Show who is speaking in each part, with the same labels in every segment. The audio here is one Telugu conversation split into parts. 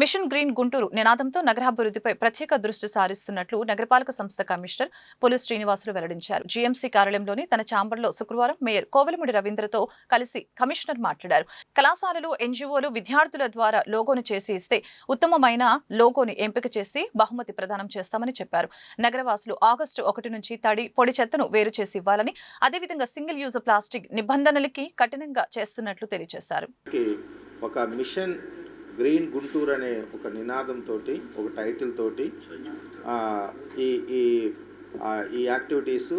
Speaker 1: మిషన్ గ్రీన్ గుంటూరు నినాదంతో నగరాభివృద్ధిపై ప్రత్యేక దృష్టి సారిస్తున్నట్లు నగరపాలక సంస్థ కమిషనర్ పులి శ్రీనివాసులు వెల్లడించారు. జీఎంసీ కార్యాలయంలోని తన ఛాంబర్లో శుక్రవారం మేయర్ కోవలముడి రవీంద్రతో కలిసి కమిషనర్ మాట్లాడారు. కళాశాలలు ఎన్జీఓలు విద్యార్థుల ద్వారా లోగోను చేసి ఇస్తే ఉత్తమమైన లోగోని ఎంపిక చేసి బహుమతి ప్రదానం చేస్తామని చెప్పారు. నగరవాసులు ఆగస్టు ఒకటి నుంచి తడి పొడి చెత్తను వేరు చేసి ఇవ్వాలని అదేవిధంగా సింగిల్ యూజ్ ప్లాస్టిక్ నిబంధనలకి కఠినంగా చేస్తున్నట్లు తెలియజేశారు.
Speaker 2: ఒక మిషన్ గ్రీన్ గుంటూరు అనే ఒక నినాదంతో ఒక టైటిల్ తోటి ఈ ఈ ఈ యాక్టివిటీస్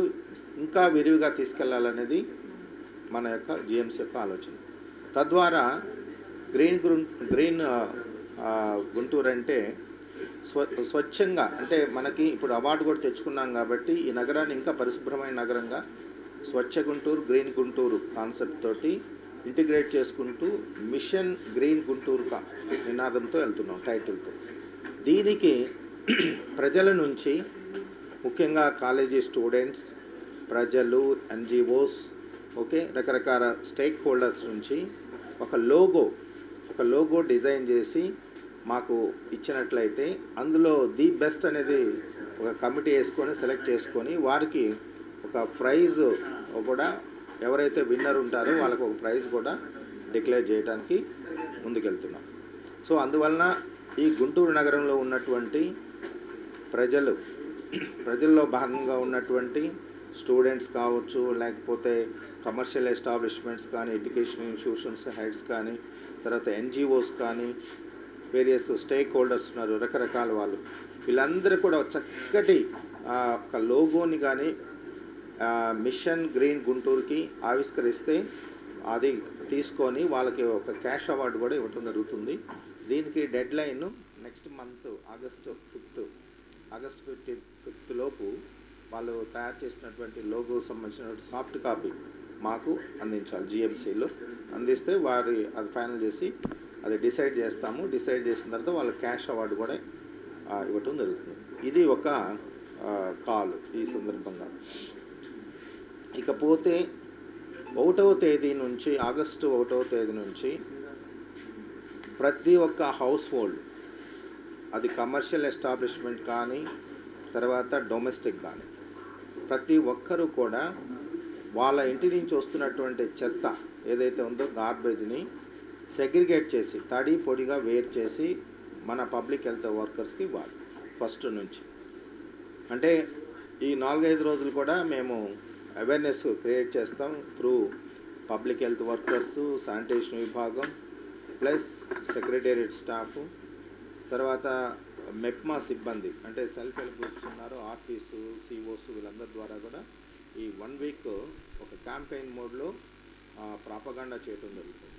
Speaker 2: ఇంకా విరివిగా తీసుకెళ్ళాలనేది మన యొక్క జిఎంసీ యొక్క ఆలోచన. తద్వారా గ్రీన్ గ్రీన్ గుంటూరు అంటే స్వ స్వచ్ఛంగా అంటే మనకి ఇప్పుడు అవార్డు కూడా తెచ్చుకున్నాం కాబట్టి ఈ నగరాన్ని ఇంకా పరిశుభ్రమైన నగరంగా స్వచ్ఛ గుంటూరు గ్రీన్ గుంటూరు కాన్సెప్ట్ తోటి ఇంటిగ్రేట్ చేసుకుంటూ మిషన్ గ్రీన్ గుంటూరు కా నినాదంతో వెళ్తున్నాం టైటిల్తో. దీనికి ప్రజల నుంచి ముఖ్యంగా కాలేజీ స్టూడెంట్స్ ప్రజలు ఎన్జిఓస్ ఓకే రకరకాల స్టేక్ హోల్డర్స్ నుంచి ఒక లోగో ఒక లోగో డిజైన్ చేసి మాకు ఇచ్చినట్లయితే అందులో ది బెస్ట్ అనేది ఒక కమిటీ వేసుకొని సెలెక్ట్ చేసుకొని వారికి ఒక ప్రైజ్ కూడా ఎవరైతే విన్నర్ ఉంటారో వాళ్ళకు ఒక ప్రైజ్ కూడా డిక్లేర్ చేయడానికి ముందుకెళ్తున్నాం. సో అందువలన ఈ గుంటూరు నగరంలో ఉన్నటువంటి ప్రజలు ప్రజల్లో భాగంగా ఉన్నటువంటి స్టూడెంట్స్ కావచ్చు లేకపోతే కమర్షియల్ ఎస్టాబ్లిష్మెంట్స్ కానీ ఎడ్యుకేషన్ ఇన్స్టిట్యూషన్స్ హెడ్స్ కానీ తర్వాత ఎన్జిఓస్ కానీ వేరియస్ స్టేక్ హోల్డర్స్ ఉన్నారు రకరకాల వాళ్ళు. వీళ్ళందరూ కూడా చక్కటి ఆ, ఒక లోగోని కానీ మిషన్ గ్రీన్ గుంటూరుకి ఆవిష్కరిస్తే అది తీసుకొని వాళ్ళకి ఒక క్యాష్ అవార్డు కూడా ఇవ్వటం జరుగుతుంది. దీనికి deadline next month August fifth August fifteen fifth లోపు వాళ్ళు తయారు చేసినటువంటి లోగో సంబంధించిన సాఫ్ట్ కాపీ మాకు అందించాలి జిఎంసీలో అందిస్తే వారి అది ఫైనల్ చేసి అది డిసైడ్ చేస్తాము. డిసైడ్ చేసిన తర్వాత వాళ్ళ క్యాష్ అవార్డు కూడా ఇవ్వటం జరుగుతుంది. ఇది ఒక కాల్ ఈ సందర్భంగా. ఇకపోతే ఒకటవ తేదీ నుంచి ఆగస్టు ఒకటవ తేదీ నుంచి ప్రతి ఒక్క హౌస్ హోల్డ్ అది కమర్షియల్ ఎస్టాబ్లిష్మెంట్ కానీ తర్వాత డొమెస్టిక్ కానీ ప్రతి ఒక్కరూ కూడా వాళ్ళ ఇంటి నుంచి వస్తున్నటువంటి చెత్త ఏదైతే ఉందో గార్బేజ్ని సెగ్రిగేట్ చేసి తడి పొడిగా వేరు చేసి మన పబ్లిక్ హెల్త్ వర్కర్స్కి ఇవ్వాలి ఫస్ట్ నుంచి. అంటే ఈ నాలుగైదు రోజులు కూడా మేము అవేర్నెస్ క్రియేట్ చేస్తాం through public health workers sanitation విభాగం ప్లస్ సెక్రటేరియట్ స్టాఫ్ తర్వాత మెప్మా సిబ్బంది అంటే సెల్ఫ్ హెల్ప్ గ్రూప్స్ ఉన్నారు ఆఫీసు సిఓస్ వీళ్ళందరి ద్వారా కూడా ఈ వన్ వీక్ ఒక క్యాంపెయిన్ మోడ్లో ప్రాపగాండా చేయటం జరుగుతుంది.